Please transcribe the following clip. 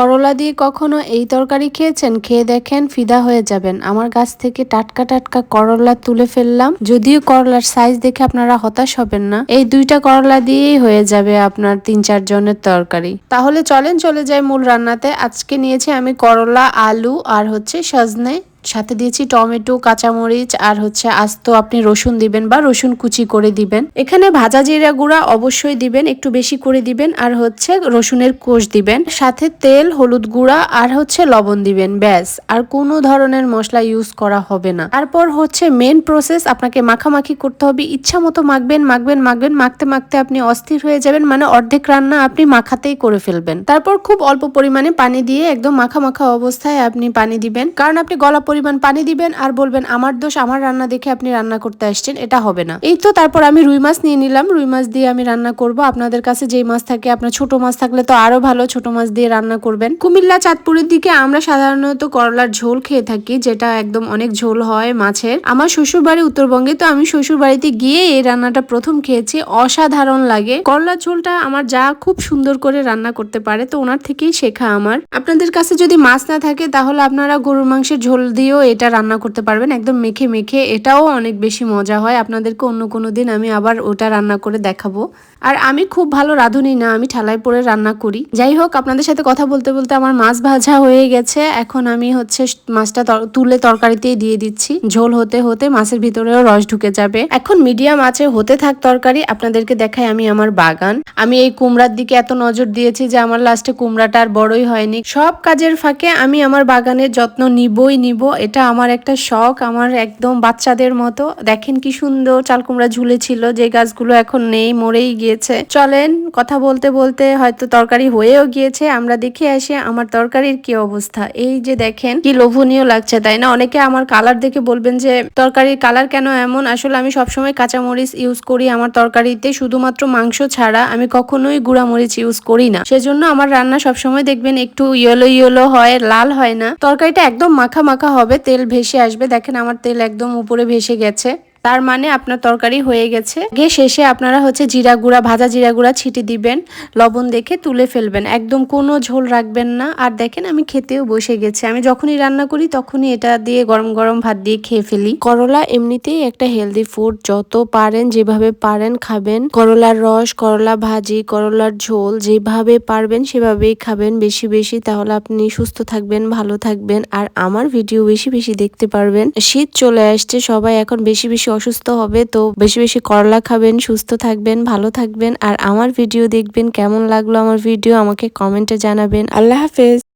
করলা দিয়ে কখনো এই তরকারি খেয়েছেন? খেয়ে দেখেন ফিদা হয়ে যাবেন। আমার গাছ থেকে টাটকা টাটকা করলা তুলে ফেললাম। যদিও করলার সাইজ দেখে আপনারা হতাশ হবেন না। এই দুইটা করলা দিয়েই হয়ে যাবে আপনার তিন চার জনের তরকারি। তাহলে চলেন চলে যায় মূল রান্নাতে। আজকে নিয়েছি আমি করলা, আলু আর হচ্ছে সজনে। সাথে দিয়েছি টমেটো, কাঁচামরিচ আর হচ্ছে আস্ত আপনি রসুন দিবেন বা রসুন কুচি করে দিবেন। এখানে ভাজা জিরা গুঁড়া অবশ্যই দিবেন, একটু বেশি করে দিবেন আর হচ্ছে রসুনের কোষ দিবেন। সাথে তেল, হলুদ গুঁড়া আর হচ্ছে লবণ দিবেন, ব্যাস। আর কোনো ধরনের মশলা ইউজ করা হবে না। তারপর হচ্ছে মেন প্রসেস আপনাকে মাখামাখি করতে হবে। ইচ্ছা মতো মাখবেন মাখবেন মাখবেন, মাখতে মাখতে আপনি অস্থির হয়ে যাবেন মানে অর্ধেক রান্না আপনি মাখাতেই করে ফেলবেন। তারপর খুব অল্প পরিমাণে পানি দিয়ে একদম মাখা মাখা অবস্থায় আপনি পানি দিবেন। কারণ আপনি গলা পরিমাণ পানি দিবেন আর বলবেন, আমার দোষ, আমার রান্না দেখে আপনি রান্না করতে আসছেন, এটা হবে না। এই তো তারপর আমি রুই মাছ নিয়ে নিলাম। রুই মাছ দিয়ে আমি রান্না করব। আপনাদের কাছে যেই মাছ থাকে, আপনার ছোট মাছ থাকলে তো আরও ভালো, ছোট মাছ দিয়ে রান্না করবেন। কুমিল্লা চাঁদপুরের দিকে আমরা সাধারণত করলার ঝোল খেয়ে থাকি, যেটা একদম অনেক ঝোল হয় মাছের। আমার শ্বশুর বাড়ি উত্তরবঙ্গে, তো আমি শ্বশুর বাড়িতে গিয়ে এই রান্নাটা প্রথম খেয়েছি। অসাধারণ লাগে। করলার ঝোলটা আমার যা খুব সুন্দর করে রান্না করতে পারে, তো ওনার থেকেই শেখা আমার। আপনাদের কাছে যদি মাছ না থাকে, তাহলে আপনারা গরুর মাংসের ঝোল দিয়েও এটা রান্না করতে পারবেন। একদম মেখে মেখে এটাও অনেক বেশি মজা হয়। আপনাদেরকে অন্য কোনো দিন আমি আবার ওটা রান্না করে দেখাবো। আর আমি খুব ভালো রাঁধুনি না, আমি ঠালায় পরে রান্না করি। যাই হোক, আপনাদের সাথে কথা বলতে বলতে আমার মাছ ভাজা হয়ে গেছে। এখন আমি হচ্ছে মাছটা তুলে তরকারিতেই দিয়ে দিচ্ছি। ঝোল হতে হতে মাছের ভিতরেও রস ঢুকে যাবে। এখন মিডিয়াম আছে, হতে থাক তরকারি। আপনাদেরকে দেখাই আমি আমার বাগান। আমি এই কুমড়ার দিকে এত নজর দিয়েছি যে আমার লাস্টে কুমড়াটা আর বড়ই হয়নি। সব কাজের ফাঁকে আমি আমার বাগানের যত্ন নিবই নিব। এটা আমার একটা শখ, আমার একদম বাচ্চাদের মতো। দেখেন কি সুন্দর চাল কুমড়া ঝুলেছিল, যে গাছগুলো এখন নেই, মরেই গিয়েছে। চলেন কথা বলতে বলতে হয়তো তরকারি হয়েও গিয়েছে, আমরা দেখে আসি আমার তরকারির কি অবস্থা। এই যে দেখেন কি লোভনীয় লাগছে, তাই না? অনেকে আমার কালার দেখে বলবেন যে, তরকারির কালার কেন এমন? আসলে আমি সবসময় কাঁচামরিচ ইউজ করি আমার তরকারিতে, শুধুমাত্র মাংস ছাড়া। আমি কখনোই গুঁড়া মরিচ ইউজ করি না। সেজন্য আমার রান্না সবসময় দেখবেন একটু ইয়েলো ইয়েলো হয়, লাল হয় না। তরকারিটা একদম মাখা মাখা হবে তেল ভেসে আসবে। দেখেন আমার তেল একদম উপরে ভেসে গেছে। তার মানে আপনার তরকারি হয়ে গেছে। গে শেষে আপনারা হচ্ছে জিরা গুঁড়া, ভাজা জিরা গুঁড়া ছিটে দিবেন, লবণ দেখে তুলে ফেলবেন। একদম কোনো ঝোল রাখবেন না। আর দেখেন আমি খেতেও বসে গেছি। আমি যখনই রান্না করি তখনই এটা দিয়ে গরম গরম ভাত দিয়ে খেয়ে ফেলি। করলা এমনিতেই একটা হেলদি ফুড যত পারেন, যেভাবে পারেন খাবেন। করলার রস, করলা ভাজি, করলার ঝোল যেভাবে পারবেন সেভাবেই খাবেন। বেশি বেশি তাহলে আপনি সুস্থ থাকবেন, ভালো থাকবেন। আর আমার ভিডিও বেশি বেশি দেখতে পারবেন। শীত চলে আসছে, সবাই এখন বেশি বেশি অসুস্থ হবে, তো বেশি বেশি করলা খাবেন, সুস্থ থাকবেন, ভালো থাকবেন। আর আমার ভিডিও দেখবেন, কেমন লাগল আমার ভিডিও আমাকে কমেন্টে জানাবেন। আল্লাহ হাফেজ।